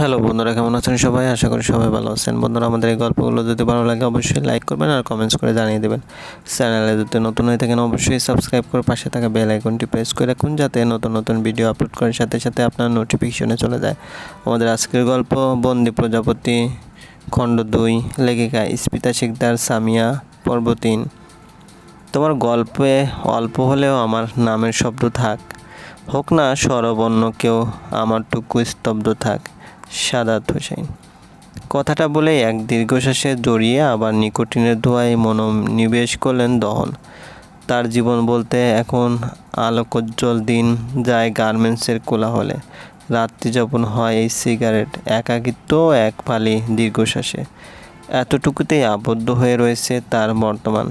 Hello বন্ধুরা, কেমন আছেন সবাই? আশা করি সবাই ভালো আছেন। বন্ধুরা, আমাদের এই গল্পগুলো যদি ভালো লাগে, অবশ্যই লাইক করবেন আর কমেন্টস করে জানিয়ে দেবেন। চ্যানেলে যদি নতুন হয়ে থাকেন, অবশ্যই সাবস্ক্রাইব করে পাশে থাকা বেল আইকনটি প্রেস করে রাখুন, যাতে নতুন নতুন ভিডিও আপলোড করার সাথে সাথে আপনার নোটিফিকেশনে চলে যায়। আমাদের আজকের গল্প, বন্দি প্রজাপতি, খণ্ড দুই, লেখিকা স্পিতা শিকদার, সামিয়া, পর্ব তিন। তোমার গল্পে অল্প হলেও আমার নামের শব্দ থাক। হোক না, স্বরবর্ণ কেউ আমার টুকু স্তব্ধ থাক। সাদাত হোসেন। কথাটা বলে এক দীর্ঘশ্বাসে জড়িয়ে আবার নিকোটিনের ধোঁয়ায় মনোনিবেশ করলেন দহন। তার জীবন বলতে এখন আলোকোজ্জ্বল দিন যায় গার্মেন্টসের কোলাহলে। রাত্রি যাপন হয় এই সিগারেট একাকিত্ব এক ফালি দীর্ঘশ্বাসে। এতটুকুতেই আবদ্ধ হয়ে রয়েছে তার বর্তমান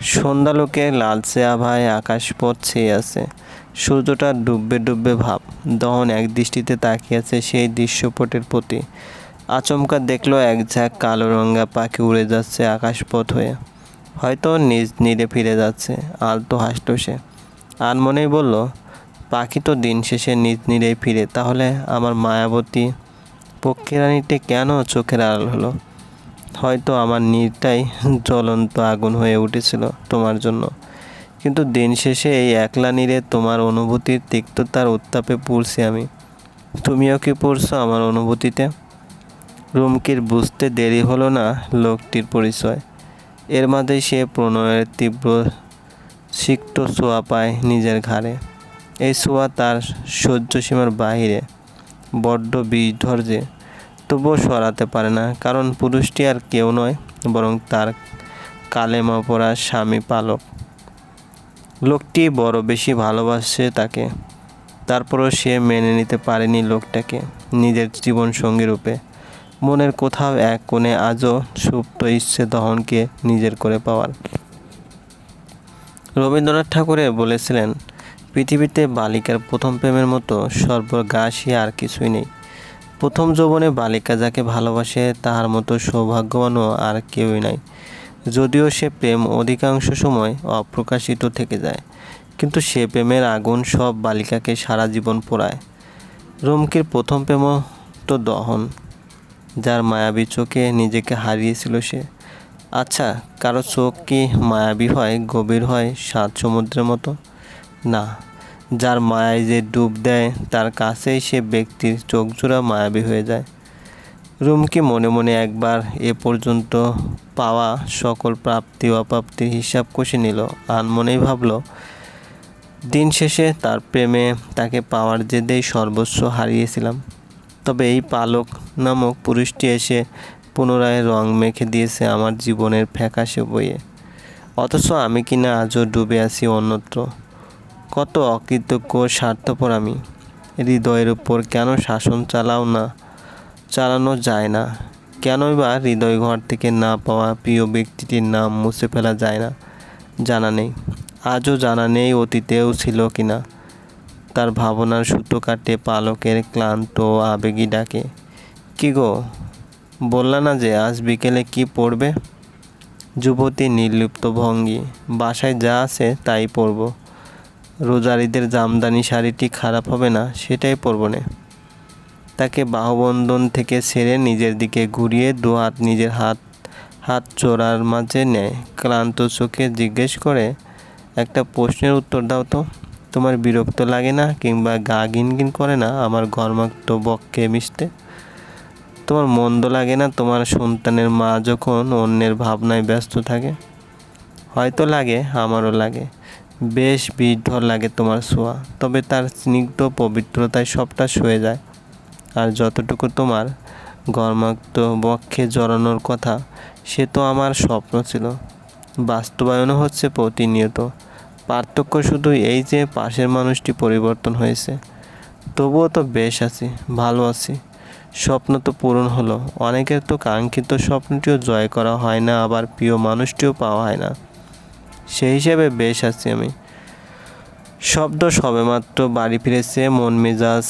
সন্ধ্যালোকে লালচে আভায় আকাশপথ ছেয়ে আছে। সূর্যটা ডুববে ডুববে ভাব, দহন এক দৃষ্টিতে তাকিয়েছে সেই দৃশ্যপটের প্রতি। আচমকা দেখল এক ঝাঁক কালো রঙা পাখি উড়ে যাচ্ছে আকাশপথ হয়ে। হয়তো নিজ নীড়ে ফিরে যাচ্ছে, আলতো হাসলো সে। আর মনেই বলল, পাখি তো দিন শেষে নিজ নীড়েই ফিরে, তাহলে আমার মায়াবতী পক্ষীরানীটি কেন চোখের আড়াল হলো? হয়তো আমার নীরটাই জ্বলন্ত আগুন হয়ে উঠেছিল তোমার জন্য। কিন্তু দিন শেষে এই একলা নীরে তোমার অনুভূতির তিক্ততার উত্তাপে পড়ছি আমি। তুমিও কি পড়ছো আমার অনুভূতিতে? রুমকির বুঝতে দেরি হলো না লোকটির পরিচয়। এর মাঝে সে প্রণয়ের তীব্র সিক্ত ছোঁয়া পায় নিজের ঘাড়ে। এই ছোঁয়া তার সহ্য সীমার বাহিরে, বড্ড বিধর্যে। তবুও সরাতে পারে না। কারণ পুরুষটি আর কেউ নয়, বরং তার কালেমা পড়া স্বামী পালক। লোকটি বড় বেশি ভালোবাসে তাকে। তারপরও সে মেনে নিতে পারেনি লোকটাকে নিজের জীবন সঙ্গী রূপে। মনের কোথাও এক কোণে আজও সুপ্ত ইচ্ছে দহনকে নিজের করে পাওয়ার। রবীন্দ্রনাথ ঠাকুরে বলেছিলেন, পৃথিবীতে বালিকার প্রথম প্রেমের মতো সর্বগ্রাসী আর কিছুই নেই। প্রথম যৌবনে বালিকা যাকে ভালোবাসে তাহার মতো সৌভাগ্যবানও আর কেউই নাই। যদিও সে প্রেম অধিকাংশ সময় অপ্রকাশিত থেকে যায়, কিন্তু সে প্রেমের আগুন সব বালিকাকে সারা জীবন পোড়ায়। রুমকির প্রথম প্রেম তো দহন, যার মায়াবী চোখে নিজেকে হারিয়েছিল সে। আচ্ছা কারও চোখ কি মায়াবী হয়, গভীর হয় সাত সমুদ্রের মতো? না। যার মায়ায় যে ডুব দেয়, তার কাছেই সে ব্যক্তির চোখজোড়া মায়াবী হয়ে যায়। রুমকি মনে মনে একবার এ পর্যন্ত পাওয়া সকল প্রাপ্তি অপ্রাপ্তির হিসাব কষে নিল। আর মনেই ভাবল, দিন শেষে তার প্রেমে তাকে পাওয়ার জেদেই সর্বস্ব হারিয়েছিলাম। তবে এই পালক নামক পুরুষটি এসে পুনরায় রং মেখে দিয়েছে আমার জীবনের ফ্যাকাশে বইয়ে। অথচ আমি কিনা আজও ডুবে আছি অন্যত্র? কত অকৃতজ্ঞ স্বার্থপর আমি। হৃদয়ের উপর কেন শাসন চালাও না? চালানো যায় না। কেনই বা হৃদয় ঘর থেকে না পাওয়া প্রিয় ব্যক্তিটির নাম মুছে ফেলা যায় না। জানা নেই। আজও জানা নেই অতীতেও ছিল কি না। তার ভাবনার সুতো কাটে পালকের ক্লান্ত আবেগী ডাকে। কি গো, বললা না যে আজ বিকেলে কি পড়বে? যুবতী নির্লিপ্ত ভঙ্গি, বাসায় যা আছে তাই রোজারিদের জামদানি শাড়িটি খারাপ হবে না, সেটাই পরব না। তাকে বাহুবন্ধন থেকে ছেড়ে নিজের দিকে ঘুরিয়ে দু হাত নিজের হাত হাত চোরার মাঝে নেয়। ক্লান্ত চোখে জিজ্ঞেস করে, একটা প্রশ্নের উত্তর দাও তো। তোমার বিরক্ত লাগে না কিংবা গা গিনগিন করে না আমার ঘরমাক্ত বক্ষে মিশতে? তোমার মন্দ লাগে না তোমার সন্তানের মা যখন অন্যের ভাবনায় ব্যস্ত থাকে? হয়তো লাগে, আমারও লাগে। বেশ বিঢল লাগে তোমার ছোঁয়া তবে তার স্নিগ্ধ পবিত্রতায় সবটা সয়ে যায়। আর যতটুকু তোমার গর্মাক্ত বক্ষে জড়ানোর কথা, সে তো আমার স্বপ্ন ছিল। বাস্তবায়নও হচ্ছে প্রতিনিয়ত। পার্থক্য শুধু এই যে পাশের মানুষটি পরিবর্তন হয়েছে। তবুও তো বেশ আছি, ভালো আছি। স্বপ্ন তো পূরণ হলো। অনেকের তো কাঙ্ক্ষিত স্বপ্নটিও জয় করা হয় না, আবার প্রিয় মানুষটিও পাওয়া হয় না। সেই হিসেবে বেশ আছি আমি। শব্দ সবেমাত্র বাড়ি ফিরেছে, মন মেজাজ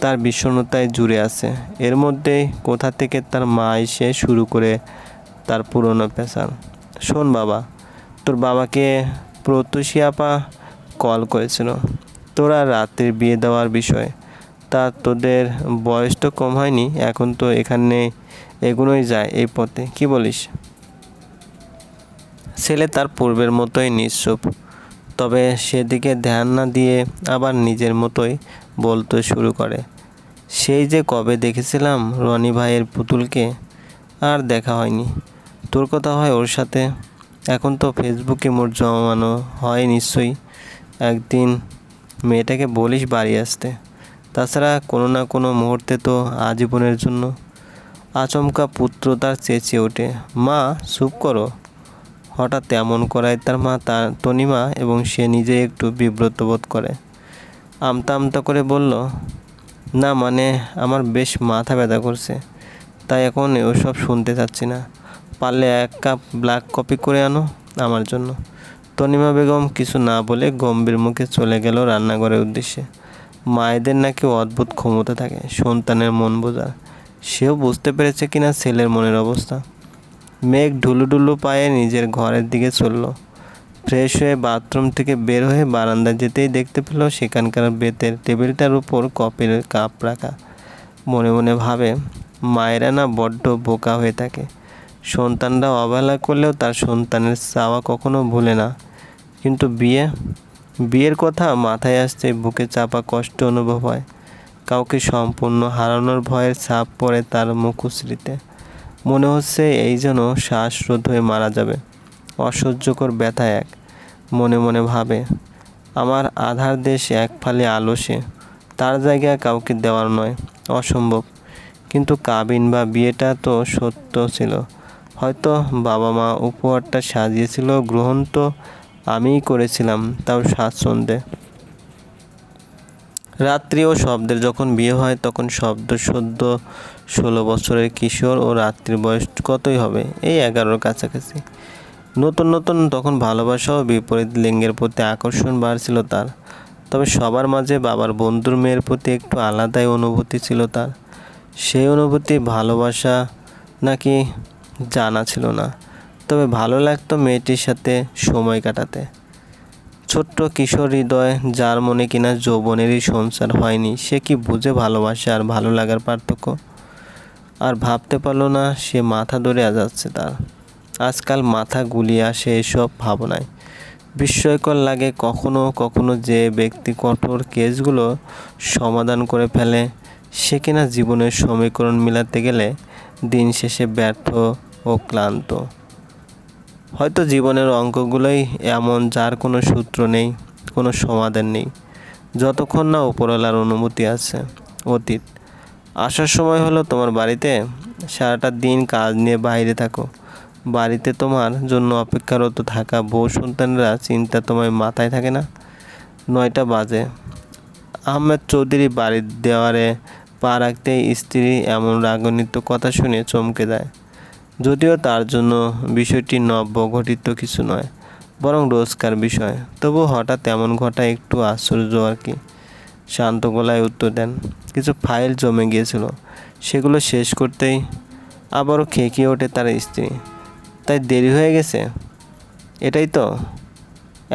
তার বিষণ্ণতায় জুড়ে আছে। এর মধ্যেই কোথা থেকে তার মা এসে শুরু করে তার পুরনো পেশার। শোন বাবা, তোর বাবাকে প্রত্যুষী আপা কল করেছিল। তোরা রাতের বিয়ে দেওয়ার বিষয়ে। তা তোদের বয়স তো কম হয়নি, এখন তো এখানে এগুলোই যায় এই পথে। কি বলিস? ছেলে তার পূর্বের মতোই নিঃসুপ তবে সেদিকে ধ্যান না দিয়ে আবার নিজের মতোই বলতে শুরু করে। সেই যে কবে দেখেছিলাম রনি ভাইয়ের পুতুলকে, আর দেখা হয়নি। তোর কথা হয় ওর সাথে। এখন তো ফেসবুকে মোট জমানো হয় নিশ্চয়ই। একদিন মেয়েটাকে বলিস বাড়ি আসতে। তাছাড়া কোনো না কোনো মুহূর্তে তো আজীবনের জন্য। আচমকা পুত্র তার চেঁচিয়ে ওঠে, মা, চুপ করো। হঠাৎ এমন করায় তার মা, তার তনিমা এবং সে নিজে একটু বিব্রত বোধ করে। আমতা আমতা করে বলল, না মানে আমার বেশ মাথা ব্যথা করছে, তাই এখন ওসব শুনতে চাচ্ছি না। পারলে এক কাপ ব্ল্যাক কপি করে আনো আমার জন্য। তনিমা বেগম কিছু না বলে গম্ভীর মুখে চলে গেল রান্নাঘরের উদ্দেশ্যে। মায়েদের নাকি অদ্ভুত ক্ষমতা থাকে, সন্তানের মন বোঝার। সেও বুঝতে পেরেছে কিনা ছেলের মনের অবস্থা। মেঘ ঢুলুডুলু পায়ে নিজের ঘরের দিকে চলল। ফ্রেশ হয়ে বাথরুম থেকে বের হয়ে বারান্দায় যেতেই দেখতে পেল সেখানকার বেতের টেবিলটার উপর কপের কাপ রাখা। মনে মনে ভাবে, মায়েরা না বড্ড বোকা হয়ে থাকে। সন্তানরা অবহেলা করলেও তার সন্তানের চাওয়া কখনো ভুলে না। কিন্তু বিয়ে, বিয়ের কথা মাথায় আসতে বুকে চাপা কষ্ট অনুভব হয়। কাউকে সম্পূর্ণ হারানোর ভয়ের ছাপ পড়ে তার মুখশ্রীতে। মনে হচ্ছে এই যেন শ্বাসরোধ হয়ে মারা যাবে। অসহ্যকর ব্যথা এক। মনে মনে ভাবে, আমার আধার দেশ এক ফালে আলো সে। তার জায়গায় কাউকে দেওয়ার নয়। অসম্ভব। কিন্তু কাবিন বা বিয়েটা তো সত্য ছিল। হয়তো বাবা মা উপহারটা সাজিয়েছিল, গ্রহণ তো আমিই করেছিলাম তাও স্বাচ্ছন্দ্যে। রাত্রি ও শব্দের যখন বিয়ে হয়, তখন শব্দ সদ্য ষোলো বছরের কিশোর ও রাত্রির বয়স কতই হবে? এই এগারোর কাছাকাছি। নতুন নতুন, তখন ভালোবাসা ও বিপরীত লিঙ্গের প্রতি আকর্ষণ বাড়ছিল তার। তবে সবার মাঝে বাবার বন্ধুর মেয়ের প্রতি একটু আলাদাই অনুভূতি ছিল তার। সেই অনুভূতি ভালোবাসা নাকি জানা ছিল না। তবে ভালো লাগতো মেয়েটির সাথে সময় কাটাতে। ছোট্ট কিশোর হৃদয় যার মনে কিনা যৌবনেরই সংসার হয়নি, সে কি বুঝে ভালোবাসে আর ভালো লাগার পার্থক্য? আর ভাবতে পারল না, সে মাথা ধরে যাচ্ছে তার। আজকাল মাথা গুলিয়ে আসে এসব ভাবনায়। বিস্ময়কর লাগে কখনো কখনো যে ব্যক্তি কঠোর কেসগুলো সমাধান করে ফেলে, সে কিনা জীবনের সমীকরণ মিলাতে গেলে দিন শেষে ব্যর্থ ও ক্লান্ত। হয়তো জীবনের অঙ্কগুলোই এমন যার কোনো সূত্র নেই, কোনো সমাধান নেই। যতক্ষণ না উপরওয়ালার অনুমতি আছে, অতীত আসার সময় হলো তোমার বাড়িতে। সারাটা দিন কাজ নিয়ে বাইরে থাকো। বাড়িতে তোমার জন্য অপেক্ষারত থাকা বউ সন্তানরা চিন্তা তোমার মাথায় থাকে না। নয়টা বাজে। আহমেদ চৌধুরী বাড়ির দেওয়ারে পা রাখতেই স্ত্রী এমন রাগনিত কথা শুনে চমকে যায়। যদিও তার জন্য বিষয়টি নব্য ঘটিত কিছু নয়, বরং রোজকার বিষয়। তবু হঠাৎ এমন ঘটা একটু আশ্চর্য আর কি। শান্ত গলায় উত্তর দেন, কিছু ফাইল জমে গিয়েছিল। সেগুলো শেষ করতেই আবারও খেকিয়ে ওঠে তার স্ত্রী। তাই দেরি হয়ে গেছে? এটাই তো।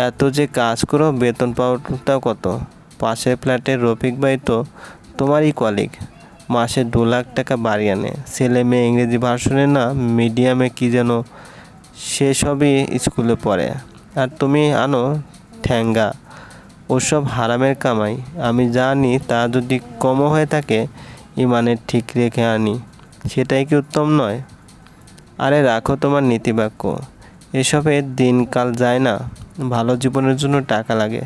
এত যে কাজ করো, বেতন পাওয়াটা কত? পাশের ফ্ল্যাটের রফিক ভাই তো তোমারই কলিগ মাসে দু লাখ টাকা বাড়ি আনে। ছেলে মেয়ে ইংরেজি ভার্সনে না, মিডিয়ামে কি যেন সেসবই স্কুলে পড়ে। আর তুমি আনো ঠ্যাঙ্গা। ওসব হারামের কামাই। আমি জানি তা যদি কমও হয়ে থাকে, ইমানের ঠিক রেখে আনি। সেটাই কি উত্তম নয়? আরে রাখো তোমার নীতিবাক্য। এসবে দিনকাল যায় না। ভালো জীবনের জন্য টাকা লাগে।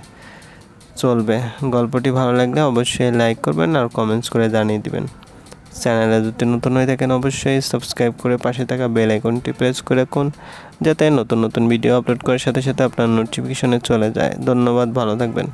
চলবে। গল্পটি ভালো লাগলে অবশ্যই লাইক করবেন আর কমেন্টস করে জানিয়ে দিবেন। চ্যানেলে যদি নতুন হয়ে থাকেন, অবশ্যই সাবস্ক্রাইব করে পাশে থাকা বেল আইকনটি প্রেস করে রাখুন, যাতে নতুন নতুন ভিডিও আপলোড করার সাথে সাথে আপনার নোটিফিকেশনে চলে যায়। ধন্যবাদ, ভালো থাকবেন।